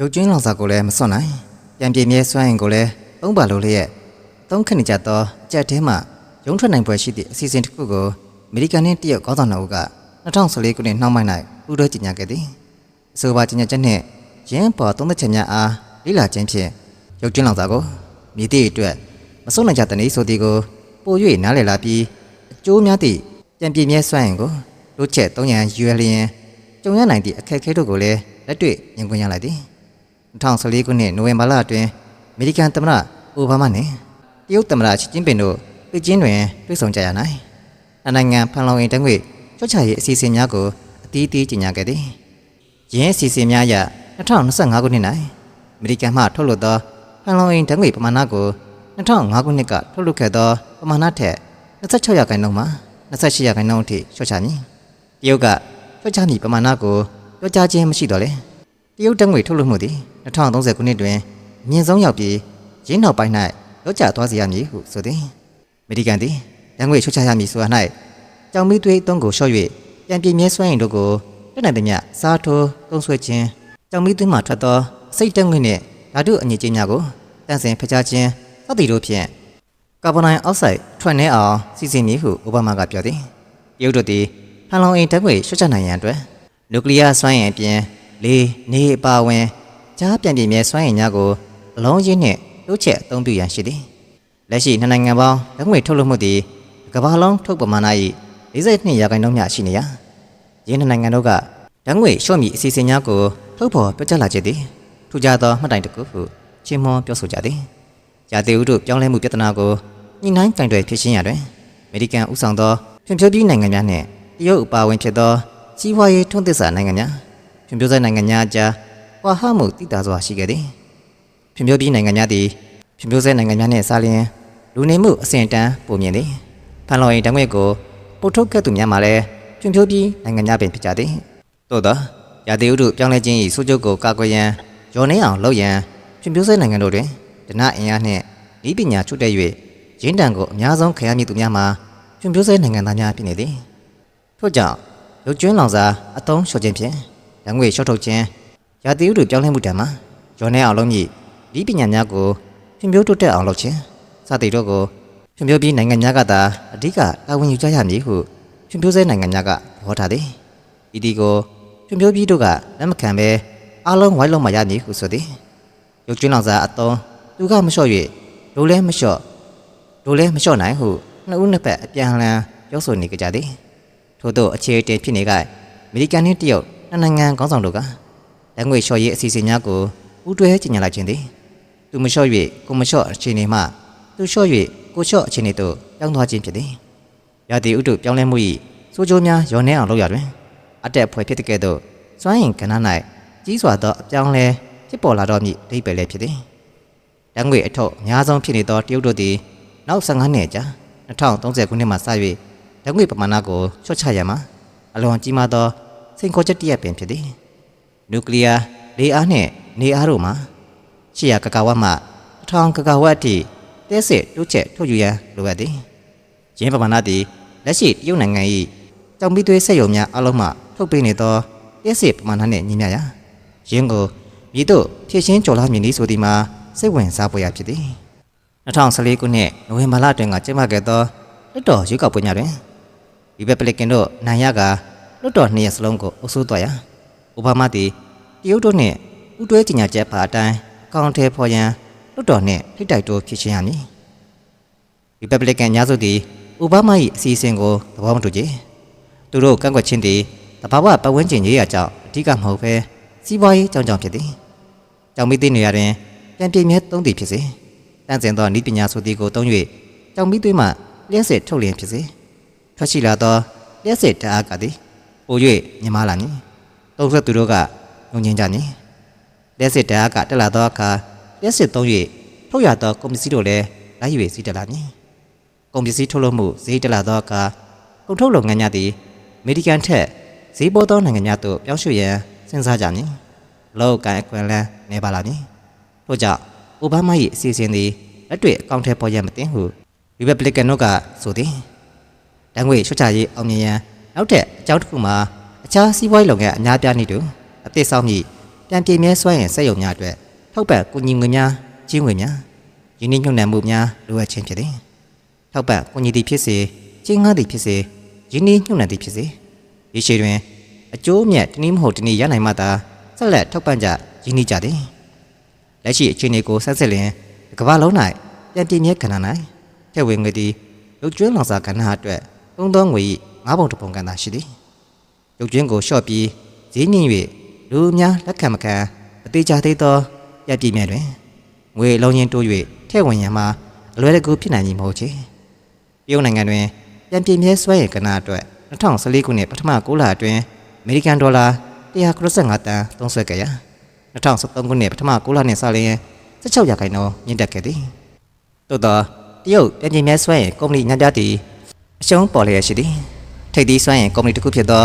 ရုပ်ကျွင်းလောင်စာကိုလည်းမစွန့်နိုင်ပြန်ပြေမြဲစွမ်းရင်ကိုလည်းသုံးပါလို့လျက်သုံးခဏကြတော့အကြက်ထဲမှာရုံထွက်နိုင်ပွဲရှိသည့်အစီအစဉ်တစ်ခုကိုအမေရိကန်နဲ့တရုတ်ခေါင်းဆောင်တို့က2014ခုနှစ်နှောင်းပိုင်း၌ပူးတွဲကြေညာခဲ့သည်အဆိုပါကြေညာချက်နှင့်ရင်းပေါ်သုံးသက်ချက်များအားလေ့လာခြင်းဖြင့်ရုပ်ကျွင်းလောင်စာကိုမြည်သည့်အတွက်မစွန့်နိုင်ကြတဲ့နည်းဆိုသည်ကိုပို၍နားလည်လာပြီးအကျိုးများသည့်ပြန်ပြေမြဲစွမ်းရင်ကိုတို့ချက်သုံးရန်ရွယ်လျင်ကြုံရနိုင်သည့်အခက်အခဲတို့ကိုလည်းလက်တွေ့မြင်ကွင်းရလိုက်သည် 2014ခုနှစ်နိုဝင်ဘာလအတွင်းအမေရိကန်သမ္မတအိုဘားမားနဲ့တရုတ်သမ္မတရှီကျင်းပင်တို့ပေကျင်းတွင်တွေ့ဆုံကြရနိုင်။အနိုင်ငံဖန်လောင်ရင်တငွေချွတ်ချရေးအစီအစဉ်များကိုအသီးသီးကြေညာခဲ့သည်။ယင်းအစီအစဉ်များအရ2025ခုနှစ်၌အမေရိကန်မှထုတ်လွှတ်သောဖန်လောင်ရင်တငွေပမာဏကို2005ခုနှစ်ကထုတ်လွှတ်ခဲ့သောပမာဏထက်26ရာခိုင်နှုန်းမှ28ရာခိုင်နှုန်းအထိလျှော့ချမည်။တရုတ်ကလျှော့ချမည့်ပမာဏကိုပြောကြားခြင်းမရှိတော့လေ။ တရုတ်တငွေထုတ်လုပ်မှုသည်2030ခုနှစ်တွင်အမြင့်ဆုံးရောက်ပြီးရင်းနောက်ပိုင်း၌လောကျသွားစေရမည်ဟုဆိုသည်အမေရိကန်သည်တငွေချွတ်ချရမည်ဆိုတာ၌ကြောင်မီသွေးအသုံးကိုလျှော့၍ပြန်ပြင်းမြဲစွမ်းရင်တို့ကိုတက်နိုင်သည်မြစားထိုးသုံးဆွဲခြင်းကြောင်မီသွေးမှထွက်သောအစိတ်တငွေနှင့်ဓာတုအညစ်အကြေးများကိုတန့်စင်ဖျက်ချခြင်းသတိတို့ဖြင့်ကာဗွန်ဒိုင်အောက်ဆိုက်ထွက်နှဲအောင်စီစဉ်မည်ဟုအိုဘားမားကပြောသည်တရုတ်တို့သည်ဖန်လောင်အိမ်တငွေလျှော့ချနိုင်ရန်အတွက်နျူကလ িয়ার စွမ်းအင်အပြင် လေနေအပါအဝင်ကြားပြန်ပြင်းမြဲစွမ်းရည်များကိုအလုံးချင်းနှင့်တိုးချက်အသုံးပြုရန်ရှိသည်လက်ရှိနှစ်နိုင်ငံပေါင်းလက်ငွေထုတ်လုပ်မှုသည်ကမ္ဘာလုံးထုတ်ပမာဏ၏42ရာခိုင်နှုန်းမျှရှိနေရာယင်းနှစ်နိုင်ငံတို့ကလက်ငွေလျှော့မီအစီအစဉ်များကိုထုတ်ဖော်ပြောကြားလာခြင်းသည်ထူးခြားသောမှတ်တိုင်တစ်ခုဟုချင်းမွန်ပြောဆိုကြသည်ရာသီဥတုပြောင်းလဲမှုပြဿနာကိုညှိနှိုင်းကင်တွယ်ဖြေရှင်းရတွင်အမေရိကန်ဦးဆောင်သောဖွံ့ဖြိုးပြီးနိုင်ငံများနှင့်တရုတ်အပါအဝင်ဖြစ်သောစီးပွားရေးထွန်းသစ်စာနိုင်ငံများ ဖွံ့ဖြိုးဆဲနိုင်ငံများအကြားကွာဟမှုတည်တာစွာရှိခဲ့သည်ဖွံ့ဖြိုးပြီးနိုင်ငံများသည်ဖွံ့ဖြိုးဆဲနိုင်ငံများနှင့်စားလျင်လူနေမှုအဆင့်အတန်းပုံမြင်သည်ဖန်လော်ရင်တံငွေကိုပုတ်ထုတ်ခဲ့သူများမှာလည်းဖွံ့ဖြိုးပြီးနိုင်ငံများပင်ဖြစ်ကြသည်သို့သောရာသီဥတုပြောင်းလဲခြင်း၏ဆိုးကျိုးကိုကာကွယ်ရန်ရောနှင်းအောင်လုပ်ရန်ဖွံ့ဖြိုးဆဲနိုင်ငံတို့တွင်ဒနာအင်အားနှင့်ဤပညာချုပ်တဲ့၍ရင်းတန်ကိုအများဆုံးခံရမည့်သူများမှာဖွံ့ဖြိုးဆဲနိုင်ငံသားများဖြစ်နေသည်ထို့ကြောင့်ရုပ်ကျွန်းလောင်စာအသုံးလျှော့ခြင်းဖြင့် ရငွေရှော့ထုတ်ခြင်းရာသီဥတုပြောင်းလဲမှုတံမှာရောနေအောင်လုပ်မည်ဒီပညာများကိုဖြန့်ဖြိုးတိုးတက်အောင်လုပ်ခြင်းစသည်တို့ကိုဖြန့်ဖြိုးပြီးနိုင်ငံများကသာအဓိကတာဝန်ယူကြရမည်ဟုဖြန့်ဖြိုးစေနိုင်ငံများကသဘောထားသည်ဤဒီကိုဖြန့်ဖြိုးပြီးတို့ကလက်မခံဘဲအားလုံးဝိုင်းလုံးမှရမည်ဟုဆိုသည်ရုပ်ကျွန်းလောင်စာအသုံးသူကမလျှော့၍ဒိုလဲမလျှော့ဒိုလဲမလျှော့နိုင်ဟုနှစ်ဦးနှစ်ဖက်အပြန်အလှန်ပြောဆိုနေကြသည်ထို့သောအခြေအတင်ဖြစ်နေကအမေရိကန်နှင့်တရုတ် နှစ်နိုင်ငံခေါင်းဆောင်တို့ကလက်ငွေလျှော့ရေးအစီအစဉ်များကိုပူးတွဲကြေညာလိုက်ခြင်းသည်သူမလျှော့၍ကိုမလျှော့အခြေအနေမှသူလျှော့၍ကိုလျှော့အခြေအနေသို့ပြောင်းသွားခြင်းဖြစ်သည်ရာသီဥတုပြောင်းလဲမှု၏စိုးကျိုးများရောနှဲအောင်လုပ်ရတွင်အတက်ဖွဲ့ဖြစ်တဲ့ကဲ့သို့စွမ်းရင်ကဏ္ဍ၌ကြီးစွာသောအပြောင်းလဲဖြစ်ပေါ်လာတော့မည့်အဓိပ္ပာယ်လည်းဖြစ်သည်လက်ငွေအထောက်အများဆုံးဖြစ်နေသောတရုတ်တို့သည်နောက်15နှစ်ကြာ2030ခုနှစ်မှစ၍လက်ငွေပမာဏကိုလျှော့ချရမှာအလွန်ကြီးမားသော စိန်ခေါ်ချက်တစ်ရပ်ပင်ဖြစ်သည်နျူကလ িয়ার လေအားနှင့်နေအားတို့မှာ800ဂဂါဝတ်မှ1000ဂဂါဝတ်အထိတဲစစ်တိုးချက်ထုတ်ယူရန်လိုအပ်သည်ယင်းပမာဏသည်လက်ရှိတရုတ်နိုင်ငံ၏ကြောင်ပြီးသွေးဆက်ရုံများအလုံးမှထုတ်ပေးနေသောတဲစစ်ပမာဏနှင့်ညီမျှရာယင်းကိုမြည်တို့ဖြည့်ရှင်းကြော်လာမည်နည်းဆိုသည်မှာစိတ်ဝင်စားဖွယ်ရာဖြစ်သည်2014ခုနှစ်နိုဝင်ဘာလအတွင်းကကျင်းပခဲ့သောလွှတ်တော်ရွေးကောက်ပွဲများတွင်ရီပက်ဘလစ်ကန်တို့နိုင်ရက လွတ်တော်နှစ်ရက်စလုံးကိုအုပ်စိုးသွားရာအိုဘားမားသည်တရုတ်တို့နှင့်ပူးတွဲကြေညာချက်ပါအတိုင်းအကောင့်ထဲဖော်ရန်လွတ်တော်နှင့်ထိတ်တိုက်တိုးဖြစ်ချင်းရမည်ရီပက်ဘလစ်ကန်များစုသည်အိုဘားမား၏အစီအစဉ်ကိုသဘောမတူကြသူတို့ကန့်ကွက်ခြင်းသည်တဘာဝပတ်ဝန်းကျင်ရေးရာကြောင့်အဓိကမဟုတ်ဘဲစီးပွားရေးကြောင့်ကြောင့်ဖြစ်သည်ကြောင်မိသိနေရတွင်ပြန်ပြည့်မြဲသုံးသည်ဖြစ်စေတန့်စင်သောဤပညာဆိုသည်ကိုသုံး၍ကြောင်မိသွေးမှလျှက်စစ်ထုတ်လျင်ဖြစ်စေထွက်ရှိလာသောလျှက်စစ်ဓာတ်အားကသည် ပို၍မြင်မာလာမည်။သုံးဆက်သူတို့ကငုံငင်းကြမည်။လျှက်စစ်ဓာတ်အားကတက်လာသောအခါလျှက်စစ်သုံး၍ထုတ်ရသောကုန်ပစ္စည်းတို့လည်းလိုက်၍စီးတက်လာမည်။ကုန်ပစ္စည်းထုတ်လုပ်မှုဈေးတက်လာသောအခါကုန်ထုတ်လုပ်ငန်းများသည်အမေရိကန်ထက်ဈေးပေါ်သောနိုင်ငံများသို့ပြောင်းရွှေ့ရန်စဉ်းစားကြမည်။လောကန်အကွန်လန်းနေပါလာမည်။ထို့ကြောင့်အိုဘားမား၏အစီအစဉ်သည်လက်တွေ့အကောင့်ထဲပေါ်ရမတင်ဟုရီပက်ဘလစ်ကန်တို့ကဆိုသည်။တန်ငွေရှုတ်ချရေးအောင်မြင်ရန် နောက်ထပ်အကြောင်းတစ်ခုမှာအခြားစီးပွားရေးလုပ်ငန်းအများပြားနေတူအသစ်ဆောင်မိပြန်ပြည့်မြဲစွမ်းရင်စက်ရုံများအတွက်ထောက်ပံ့ကူညီငွေများကြီးငွေများယင်းနှိမ့်ညွှန်နယ်မှုများလိုအပ်ခြင်းဖြစ်သည်ထောက်ပံ့ကူညီသည်ဖြစ်စေကြီးငါးသည်ဖြစ်စေယင်းနှိမ့်ညွှန်နယ်သည်ဖြစ်စေဒီရှိတွင်အကျိုးအမြတ်တနည်းမဟုတ်တနည်းရနိုင်မှသာဆက်လက်ထောက်ပံ့ကြယင်းနှိမ့်ကြသည်လက်ရှိအခြေအနေကိုဆက်စစ်လျင်တစ်ကမ္ဘာလုံး၌ပြန်ပြည့်မြဲကဏ္ဍ၌ထည့်ဝင်ငွေသည်ရုပ်ကျွန်းလောင်စာကဏ္ဍအတွက်သုံးသောငွေ၏ ငါးပုံတစ်ပုံကဏ္ဍရှိသည်ရုပ်ကျွင်းကိုလျှော့ပြီးဈေးမြင့်၍လူအများလက်ခံမခံအသေးချာသေးသောရပ်ပြည့်မြဲတွင်ငွေအလုံးချင်းတိုး၍ထဲ့ဝင်ရန်မှာအလွယ်တကူဖြစ်နိုင်မည်မဟုတ်ချေတရုတ်နိုင်ငံတွင်ပြန်ပြည့်မြဲဆွဲရကဏ္ဍအတွက်2014ခုနှစ်ပထမ6လအတွင်းအမေရိကန်ဒေါ်လာ195တန်သုံးစွဲခဲ့ရာ2013ခုနှစ်ပထမ6လနှင့်စလျင်16ရာခိုင်နှုန်းမြင့်တက်ခဲ့သည်သို့သောတရုတ်ပြန်ပြည့်မြဲဆွဲရကုမ္ပဏီညံ့ပြသည်အရှုံးပေါ်လျက်ရှိသည် ထိပ်သီးစွမ်းအင်ကုမ္ပဏီတစ်ခုဖြစ်သော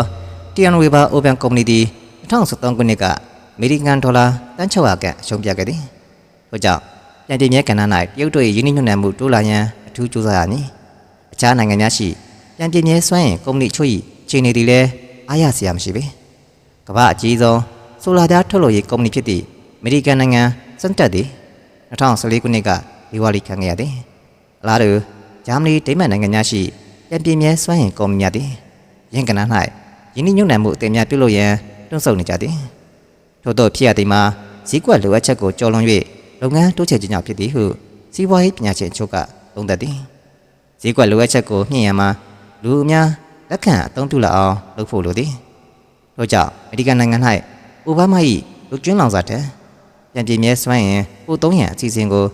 Tian River Open Company သည်2013ခုနှစ်ကအမေရိကန်ဒေါ်လာတန်း600ခန့်အရှုံးပြခဲ့သည်။ထို့ကြောင့်ပြန်ပြည့်မြဲကဏ္ဍ၌တရုတ်တို့၏ယင်းနှိမ့်ညွှန်နှံမှုတိုးလာရန်အထူးကြိုးစားရမည်။အခြားနိုင်ငံများရှိပြန်ပြည့်မြဲစွမ်းအင်ကုမ္ပဏီချို့၏ခြေအနေသည်လည်းအားရစရာမရှိပေ။ကမ္ဘာအကြီးဆုံးဆိုလာဓာတ်ထုတ်လုပ်ရေးကုမ္ပဏီဖြစ်သည့်အမေရိကန်နိုင်ငံစန်တက်သည်2014ခုနှစ်ကဒီဝါလီခံခဲ့ရသည်။အလားတူဂျာမနီဒိန်းမတ်နိုင်ငံများရှိ ပြန်ပြည့်မြဲစွမ်းအင်ကုမ္ပဏီများသည်ယင်းကဏ္ဍ၌ယင်းနှိမ့်ညွှန်နှံမှုအတင်များပြုလုပ်ရန်တွန်းဆုတ်နေကြသည်ထို့သောဖြစ်ရသည်မှာဈေးကွက်လိုအပ်ချက်ကိုကျော်လွန်၍လုပ်ငန်းတိုးချဲ့ခြင်းကြောင့်ဖြစ်သည်ဟုစီးပွားရေးပညာရှင်အချို့ကသုံးသပ်သည်ဈေးကွက်လိုအပ်ချက်ကိုမြင့်ရန်မှာလူအများလက်ခံအသုံးပြုလာအောင်လုပ်ဖို့လိုသည်ထို့ကြောင့်အမေရိကန်နိုင်ငံ၌အိုဘားမား၏လူကျွန်းလောင်စာတဲ့ပြန်ပြည့်မြဲစွမ်းရင်ပိုသုံးရန်အစီအစဉ်ကို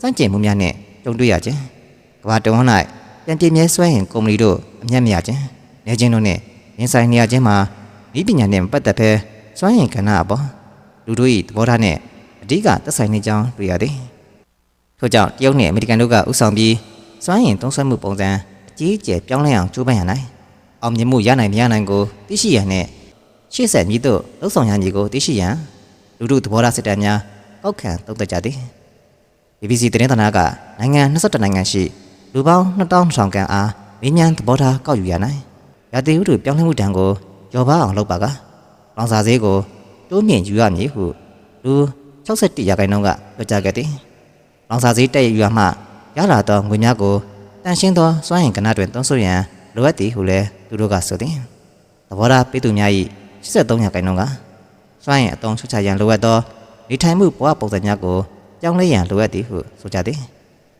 စန့်ကျင်မှုများနှင့်ကြုံတွေ့ရခြင်းကမ္ဘာတဝန်း၌ ပြန်ပြည့်မြဲစွမ်းရင်ကုမ္ပဏီတို့အမျက်မရခြင်းနေခြင်းတို့နှင့်ရင်ဆိုင်နေရခြင်းမှာဤပညာနှင့်ပတ်သက်ဖဲစွမ်းရင်ကဏ္ဍအပေါ်လူတို့၏သဘောထားနှင့်အဓိကသက်ဆိုင်နေကြောင်းတွေ့ရသည်ထို့ကြောင့်တရုတ်နှင့်အမေရိကန်တို့ကဥဆောင်ပြီးစွမ်းရင်သုံးစွဲမှုပုံစံအကြီးအကျယ်ပြောင်းလဲအောင်ကြိုးပမ်းရနိုင်အောင်မြင်မှုရနိုင်မရနိုင်ကိုသိရှိရန်နှင့်ရှေ့ဆက်မည်သို့လှုပ်ဆောင်ရမည်ကိုသိရှိရန်လူတို့သဘောထားစစ်တမ်းများကောက်ခံသုံးသပ်ကြသည် BBC သတင်းဌာနကနိုင်ငံ22နိုင်ငံရှိ လူပေါင်း2200ခန့်အားမင်းញ្ញမ်းသဘောထားကောက်ယူရနိုင်ရာသီဥတုပြောင်းလဲမှုတံကိုကျော်ပါအောင်လုပ်ပါကလောင်စာဈေးကိုတိုးမြင့်ယူရမည်ဟုလူ61ရာခိုင်နှုန်းကပြောကြားခဲ့သည်လောင်စာဈေးတက်ယူရမှရလာသောငွေများကိုတန်ရှင်းသောစွမ်းရင်ကဏ္ဍတွင်သုံးစွဲရန်လိုအပ်သည်ဟုလည်းသူတို့ကဆိုသည်သဘောထားပေးသူများ၏83ရာခိုင်နှုန်းကစွမ်းရင်အတုံးချွတ်ချရန်လိုအပ်သောနေထိုင်မှုဘဝပုံစံများကိုပြောင်းလဲရန်လိုအပ်သည်ဟုဆိုကြသည်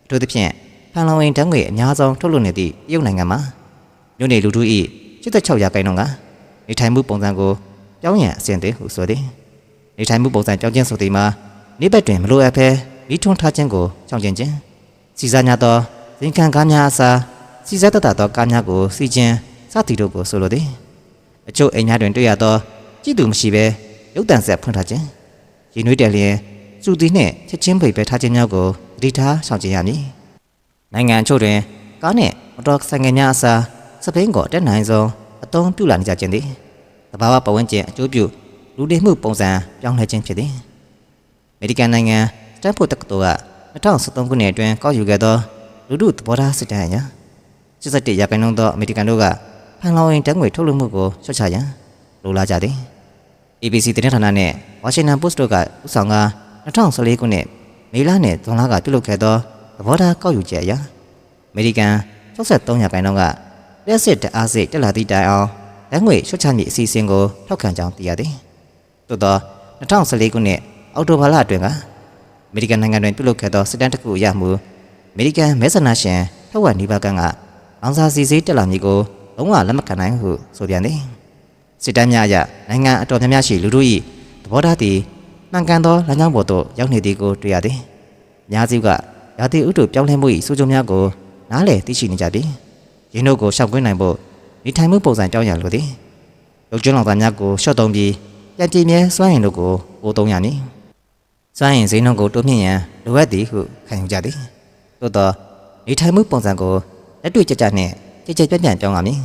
အထူးသဖြင့် ဖန်လုံအိမ်ဓာတ်ငွေအများဆုံးထုတ်လွှတ်နေသည့်တရုတ်နိုင်ငံမှာမြို့နေလူထု၏86ရာခိုင်နှုန်းကနေထိုင်မှုပုံစံကိုပြောင်းရန်အဆင့်သည်ဟုဆိုသည်နေထိုင်မှုပုံစံပြောင်းခြင်းဆိုသည်မှာနေ့ဘက်တွင်မလိုအပ်ဘဲမိထွန်းထားခြင်းကိုချောင်ကျင်ခြင်းစီစားများသောဇင်ခံကားများအစားစီစားတတ်သောကားများကိုစီခြင်းစသည်တို့ကိုဆိုလိုသည်အချို့အိမ်များတွင်တွေ့ရသောကြည့်သူမရှိဘဲရုပ်တံဆက်ဖွင့်ထားခြင်းရင်နွေးတယ်လျင်စူသည်နှင့်ချက်ချင်းပိတ်ပဲထားခြင်းများကိုတတိထားဆောင်ကျင်ရမည် နိုင်ငံအချို့တွင်ကားနှင့်မတော်ဆိုင်ငယ်များအစားစပိန်ကိုတက်နိုင်ဆုံးအသုံးပြုလာနေကြခြင်းသည်တဘာဝပတ်ဝန်းကျင်အကျိုးပြုလူနေမှုပုံစံပြောင်းလဲခြင်းဖြစ်သည်အမေရိကန်နိုင်ငံစတန်ဖို့တက္ကသိုလ်က2013ခုနှစ်အတွင်းကောက်ယူခဲ့သောလူထုသဘောထားစစ်တမ်းအရ87ရာခိုင်နှုန်းသောအမေရိကန်တို့ကဖန်လောင်ရင်တန်းငွေထုတ်လွှတ်မှုကိုချွတ်ချရန်လိုလားကြသည် ABC သတင်းဌာနနဲ့ Washington Post တို့ကဥဆောင်က2014ခုနှစ်မေလနဲ့ဇွန်လကပြုလုပ်ခဲ့သောသဘောထားကောက်ယူချက်အရ အမေရိကန်63ရာခိုင်နှုန်းကလက်စစ်တအားစိတ်တက်လာသည့်တိုင်အောင်လက်ငွေချွတ်ချမည့်အစီအစဉ်ကိုထောက်ခံကြောင်းသိရသည်။သို့သော2014ခုနှစ်အောက်တိုဘာလအတွင်းကအမေရိကန်နိုင်ငံတွင်ပြုလုပ်ခဲ့သောစစ်တမ်းတစ်ခုအရမှုအမေရိကန်မဲဆန္ဒရှင်ထက်ဝက်နီးပါးကန်းကလောင်စာစီစေးတက်လာမည်ကိုလုံးဝလက်မခံနိုင်ဟုဆိုပြန်သည်။စစ်တမ်းများအရနိုင်ငံအတော်များများရှိလူတို့၏သဘောထားသည်မှန်ကန်သောလမ်းကြောင်းပေါ်သို့ရောက်နေသည်ကိုတွေ့ရသည်။အများစုကရာသီဥတုပြောင်းလဲမှု၏ဆိုးကျိုးများကို နားလည်သိရှိနေကြသည်။ရင်းတို့ကိုရှောက်ကွင်းနိုင်ဖို့နေထိုင်မှုပုံစံကြောင်းရလိုသည်။ရုပ်ကျွန်းလောင်သားများကိုရှော့တုံးပြီးပြန်ပြင်းမြဲစွမ်းရင်တို့ကိုပိုးသုံးရမည်။စွမ်းရင်ဈေးနှုန်းကိုတိုးမြင့်ရန်လိုအပ်သည်ဟုခံယူကြသည်။သို့သောနေထိုင်မှုပုံစံကိုလက်တွေ့ကြကြနှင့်ကြည်ကြည်ပြန့်ပြန့်ပြောင်းရမည်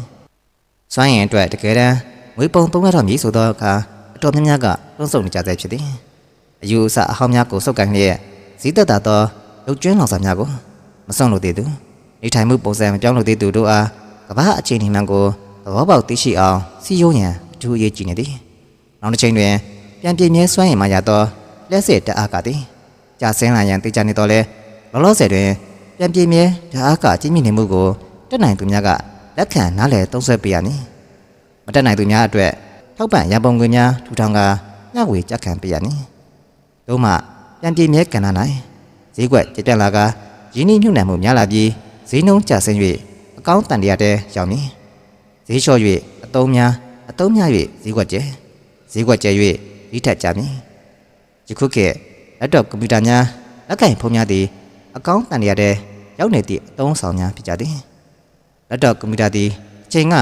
။စွမ်းရင်အတွက်တကယ်တမ်းငွေပုံသုံးရတော့မည်ဆိုသောအခါအတော်များများကတွန်းဆုတ်နေကြဆဲဖြစ်သည်။အယူအဆအဟောင်းများကိုစုပ်ကိုင်လျက်ဈေးသက်သာသောရုပ်ကျွန်းလောင်စာများကိုမစွန့်လို့သေးသူ နေထိုင်မှုပုံစံမပြောင်းလို့သေးသူတို့အားကမ္ဘာအခြေအနေမှန်ကိုသဘောပေါက်သိရှိအောင်စီယိုးရန်အထူးအရေးကြီးနေသည်။နောက်တစ်ချိန်တွင်ပြန်ပြင်းမြဲစွမ်းရင်မှရတော့လက်စစ်တအားကသည်ကြာဆင်းလာရန်သိကြနေတော့လဲလောလောဆယ်တွင်ပြန်ပြင်းမြဲတအားကကြီးမြင့်နေမှုကိုတက်နိုင်သူများကလက်ခံနားလည်သုံးဆွဲပေးရမည်မတက်နိုင်သူများအတွက်ထောက်ပံ့ရန်ပုံငွေများထူထောင်ကမျှဝေကြက်ခံပေးရမည်သို့မှပြန်ပြင်းမြဲကဏ္ဍ၌ဈေးကွက်ကြက်ပြန့်လာကရင်းနှီးမြှုပ်နှံမှုများလာပြီး ဈေးနှုန်းကျဆင်း၍အကောင့်တန်တရာတဲရောက်မည်ဈေးလျှော့၍အတုံးများအတုံးများ၍ဈေးကွက်ကျဲဈေးကွက်ကျဲ၍ဈေးထက်ကြမည်ယခုခေတ်လက်တော့ကွန်ပျူတာများလက်ကင်ဖုန်းများသည်အကောင့်တန်တရာတဲရောက်နေသည့်အတုံးဆောင်များဖြစ်ကြသည်လက်တော့ကွန်ပျူတာသည်အချိန်က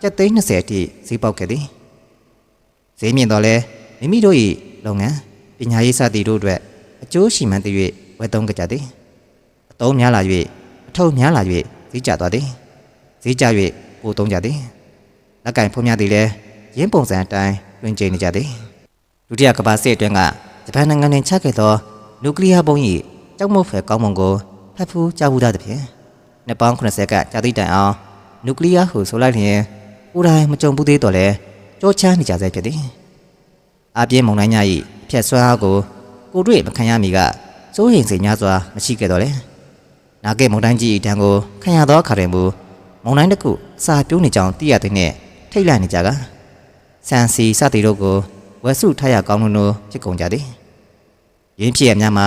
ကျပ်သိန်း20အထိဈေးပေါက်ခဲ့သည်ဈေးမြင့်တော့လဲမိမိတို့၏လုပ်ငန်းပညာရေးစသည်တို့အတွက်အကျိုးရှိမှန်းသိ၍ဝယ်သုံးကြကြသည်အတုံးများလာ၍အ ထုပ်များလာ၍ဈေးကျသွားသည်ဈေးကျ၍ပိုသုံးကြသည်လက်ကင်ဖုံးများသည်လည်းရင်းပုံစံအတိုင်းတွင်ကျနေကြသည်ဒုတိယကမ္ဘာစစ်အတွင်းကဂျပန်နိုင်ငံတွင်ချခဲ့သောနျူကလ িয়ার ဘုံ၏ကြောက်မုတ်ဖယ်ကောင်းမွန်ကိုဖတ်ဖူးကြားဘူးသားသဖြင့်နှစ်ပေါင်း80ကကြာသည့်တိုင်အောင်နျူကလ িয়ার ဟုဆိုလိုက်လျင်ကိုယ်တိုင်မကြုံဘူးသေးတော့လဲကြောချမ်းနေကြဆဲဖြစ်သည်အပြင်းမုံတိုင်းများ၏အဖြတ်ဆွမ်းအားကိုကိုတွေ့မခံရမီကစိုးရိမ်စိတ်များစွာမရှိခဲ့တော့လဲ နာဂေမုန်တိုင်းကြီးအတန်းကိုခံရသောအခါတွင်မူမုန်တိုင်းတစ်ခုအစာပြိုးနေကြောင်းသိရတဲ့နှင့်ထိတ်လန့်နေကြကဆန်စီစသည်တို့ကိုဝက်စုထားရကောင်းလို့ဖြစ်ကုန်ကြသည်ရင်းဖြစ်ရများမှာ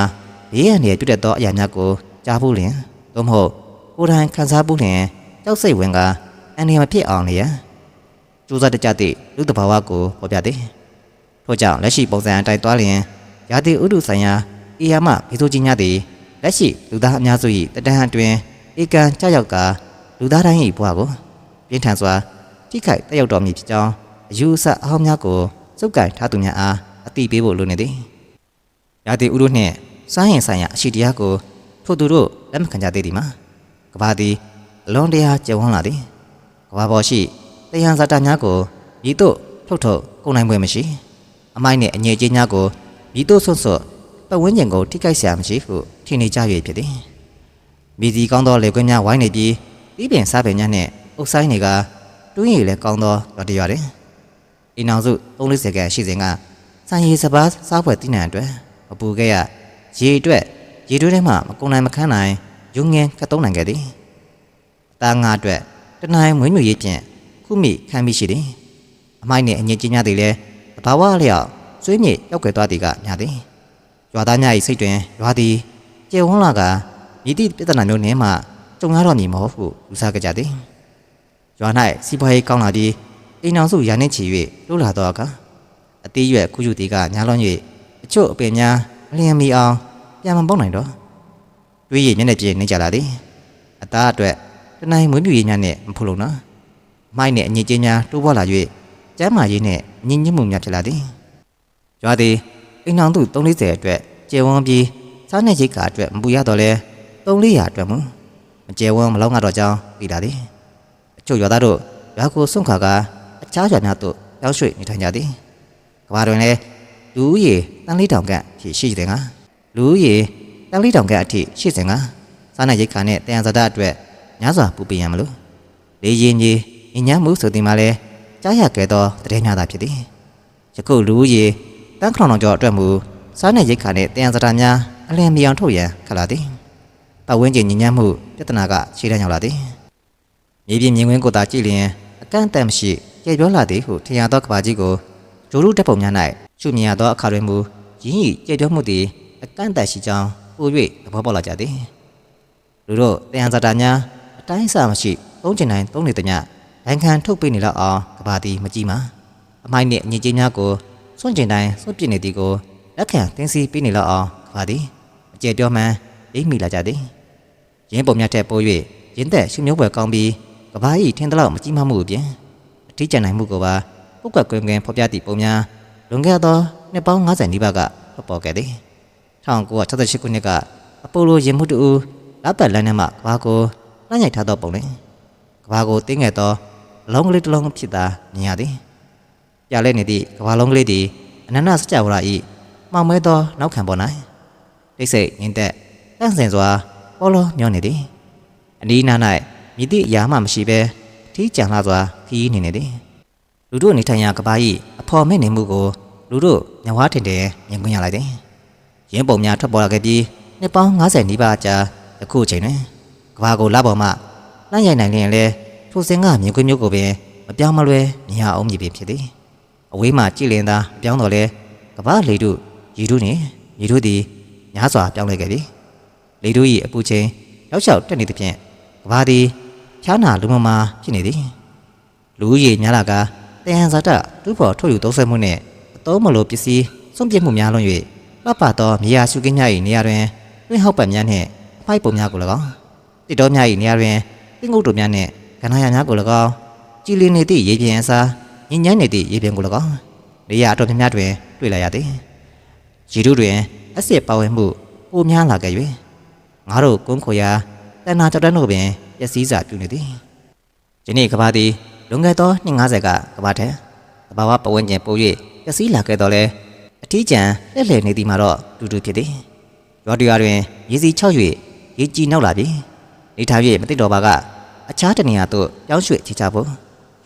ဘေးရန်တွေတွေ့တတ်သောအရာများကိုကြားဖို့လျင်သို့မဟုတ်ကိုယ်တိုင်ခံစားဖို့လျင်ကြောက်စိတ်ဝင်ကအန်ဒီမဖြစ်အောင်လျင်စူးစမ်းတကြသည့်လူတဘာဝကိုဖော်ပြသည်ထို့ကြောင့်လက်ရှိပုံစံအတိုင်းသွားလျင်ရာသီဥတုဆိုင်ရာအေယာမဘေးဆိုးကြီးများသည် လက်ရှိလူသားအများစု၏တတန်းအတွင်းဧကန်ကြောက်ရောက်ကလူသားတိုင်း၏ဘဝကိုပြင်းထန်စွာထိခိုက်တက်ရောက်တော်မူဖြစ်ကြောင်းအယူအဆအဟောင်းများကိုစုပ်ကိုင်ထားသူများအားအတိပေးဖို့လိုနေသည်။ရာသီဥတုနှင့်စိုင်းရင်ဆိုင်ရာအရှိတရားကိုထို့သူတို့လက်မခံကြသေးသည်မှာကဘာသည်အလွန်တရာကြုံဝန်းလာသည်။ကဘာပေါ်ရှိတရားဇာတာများကိုဤသို့ထုတ်ထုတ်ကုန်နိုင်ပွဲမရှိ။အမိုက်နှင့်အငြိအကျေးများကိုဤသို့ဆွတ်ဆွတ်ပတ်ဝန်းကျင်ကိုထိခိုက်စရာမရှိဟု ထင်နေကြ၍ဖြစ်သည်။မိစီကောင်းသောလေကွင်းများဝိုင်းနေပြီးတီးပင်စားပင်များနှင့်အုပ်ဆိုင်တွေကတွင်းရည်လည်းကောင်းသောရွာတရွာတွင်အိမ်အောင်စု340ခန့်ရှိစဉ်ကစံရည်စပါးစားဖွယ်တည်နှံအတွက်မပူခဲ့ရရေအတွက်ရေတွင်းထဲမှမကုန်နိုင်မခန်းနိုင်ရုံငင်းကတ်သုံးနိုင်ခဲ့သည်။အသားငါအတွက်တနင်္ဂနွေမွေးမြူရေးဖြင့်ခုမိခံမိရှိသည်။အမိုက်နှင့်အငြိကြီးများသည်လည်းတဘာဝအလျောက်ကျွေးမြေရောက်ွယ်သွားသည်ကများသည်။ရွာသားများ၏စိတ်တွင်ရွာသည် ကျေဝန်းလာကမြည်သည့်ပြဿနာမျိုးနှင့်မှကြုံရတော့မည်မဟုတ်ဟုယူဆကြသည်ရွာ၌စီးပွားရေးကောင်းလာပြီးအိမ်အောင်စုရာနှင့်ချီ၍လှုပ်လာသောအခါအသေးရွယ်ခုယူသည်ကညားလွန်၍အချို့အပင်များမလျင်မီအောင်ပြန်မပေါက်နိုင်တော့တွေးရမျက်နှာပြင်နေကြလာသည်အသားအတွက်တနိုင်မွေးမြူရေးများနှင့်မဖူလုံနော်မိုက်နှင့်အငြိချင်းများတိုးပွားလာ၍ကျမ်းမာရေးနှင့်ညင်ညစ်မှုများဖြစ်လာသည်ရွာသည်အိမ်အောင်သူ340အတွက်ကျေဝန်းပြီး စားနေရိတ်ကာအတွက်မပူရတော့လဲ300အတွက်မူမကျေဝန်းမလောက်ငါတော့ကြောင်းပြီးတာသည်အချို့ရွာသားတို့ရွာကိုစွန့်ခါကအခြားရွာများသို့ရောက်ရွှေ့နေထိုင်ကြသည်ကဘာတွင်လဲလူဦးရေတန်လေးတောင်ကဖြစ်ရှိတဲ့ငါလူဦးရေတန်လေးတောင်ကအထိရှိစဉ်ကစားနေရိတ်ကာနဲ့တန်ရဇဒအတွက်ညစွာပူပင်ရမလို့လေရင်ကြီးညညမှုဆိုသည်မှာလဲကြားရခဲ့သောတည်င်းများသာဖြစ်သည်ယခုလူဦးရေတန်းခလောင်ကျော်အတွက်မူစားနဲ့ရိတ်ခါနဲ့တယံစတာများ အလင်းမြောင်ထုတ်ရန်ခလာသည်ပတ်ဝန်းကျင်ညဉ့်ညမ်းမှုပြဿနာကခြေတန်းရောက်လာသည်မြေပြင်မြင်ကွင်းကိုသာကြည့်လျင်အကန့်အသတ်မရှိကျေပြောလာသည်ဟုထင်ရသောကဘာကြီးကိုဂျိုလူတပ်ပုံများ၌ရှုမြင်ရသောအခါတွင်မူရင်းဤကျေပြောမှုသည်အကန့်အသတ်ရှိကြောင်းပို၍သဘောပေါက်လာကြသည်လူတို့တယံစတာများအတိုင်းအစာမရှိသုံးကျင်တိုင်းသုံးနေသည်များဒိုင်ခံထုတ်ပေးနေလောက်အောင်ကဘာသည်မကြည့်မှာအမိုက်နှင့်အငြိကြီးများကိုစွန့်ကျင်တိုင်းစွန့်ပစ်နေသည်ကိုလက်ခံတင်းစီပေးနေလောက်အောင်ကပါသည် အကျယ်ပြောမှန်အိပ်မိလာကြသည်ရင်းပုံများထက်ပို၍ရင်းသက်ရှုမျိုးပွဲကောင်းပြီးကဘာဤထင်းတလောက်မကြီးမမှုအပြင်အထီးကျန်နိုင်မှုကိုပါပုတ်ကွက်ကွင်းကွင်းဖော်ပြသည့်ပုံများလွန်ခဲ့သောနှစ်ပေါင်း90နီးပါးကဖော်ပေါ်ခဲ့သည်1968ခုနှစ်ကအပိုလိုရင်မှုတူလက်ပတ်လန်းထဲမှကဘာကိုနှိုင်းရိုက်ထားသောပုံတွင်ကဘာကိုတင်းငယ်သောအလုံးကလေးတစ်လုံးဖြစ်သာမြင်ရသည်ပြလဲနေသည့်ကဘာလုံးကလေးသည်အနန္တစကြဝဠာဤမှောင်မဲသောနောက်ခံပေါ်၌ တိတ်ဆိတ်ငင်းသက်တန့်စင်စွာပေါ်လောမျောနေသည်အနီးနား၌မြည်သည့်အရာမှမရှိဘဲထီးကြံလာစွာခီးနေနေသည်လူတို့နေထိုင်ရာကဘာဤအဖော်မဲ့နေမှုကိုလူတို့ညဝါထင်တယ်မြင်ခွင့်ရလိုက်တယ်ရင်းပုံများထွက်ပေါ်လာခဲ့ပြီးနှစ်ပေါင်း90နီးပါးကြာယခုအချိန်တွင်ကဘာကိုလာပေါ်မှလမ်းရိုက်နိုင်လျင်လဲထိုစဉ်ကမြင်ခွင့်မျိုးကိုပင်မပြောင်းမလွဲမြင်ရအောင်မြည်ပင်ဖြစ်သည်အဝေးမှကြည်လင်သာပြောင်းတော်လဲကဘာလေတို့ရီတို့နှင့်ရီတို့သည် များစွာပြောင်းလဲခဲ့သည်လေတို့၏အပူချိန်ရောက်လျှောက်တက်နေသဖြင့်ကဘာသည်ဖြားနာလူမမာဖြစ်နေသည်လူဦးရေများလာကတယံဇာတတူဖို့ထုတ်ယူသုံးဆွဲမှုနှင့်အသုံးမလိုပစ္စည်းစွန့်ပစ်မှုများလွန်၍လှပသောမြေယာရှုခင်းများ၏နေရာတွင်တွင်းဟောက်ပတ်များနှင့်အဖိုက်ပုံများကို၎င်းတစ်တော်များ၏နေရာတွင်တင်းငုတ်တို့များနှင့်ကဏ္ဍရာများကို၎င်းကြည်လင်နေသည့်ရေပြင်အစားညဉ့်ညမ်းနေသည့်ရေပြင်ကို၎င်းနေရာအတော်များများတွင်တွေ့လာရသည် ရေတို့တွင်အစစ်ပါဝင်မှုပိုများလာခဲ့၍ငါတို့ကုန်းခိုရာတဏ္ဍာကြောက်တန်းတို့ပင်ပျက်စီးစာပြုနေသည်ဒီနေ့ကဘာသည်လွန်ခဲ့သောနှစ်90ကကဘာထက်တဘာဝပဝန်းကျင်ပို၍ပျက်စီးလာခဲ့တော့လဲအထီးကျန်လက်လည်နေသည်မှာတော့တူတူဖြစ်သည်ရွာတရွာတွင်ရေစီချောက်၍ရေကြီးနောက်လာပြီနေထား၍မသိတော့ပါကအခြားတနေရာသို့ပြောင်းရွှေ့ချချဖို့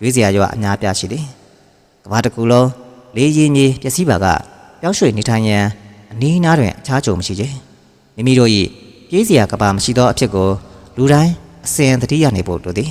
ရွေးစရာရွာအများပြားရှိသည်ကဘာတစ်ခုလုံးလေးရင်းကြီးပျက်စီးပါက ပြောင်းရွှေ့နေထိုင်ရန်အနည်းနားတွင်အခြားကြုံမရှိချေမိမိတို့၏ပြေးစရာကဘာမရှိသောအဖြစ်ကိုလူတိုင်းအစဉ်သတိရနေဖို့တို့သည်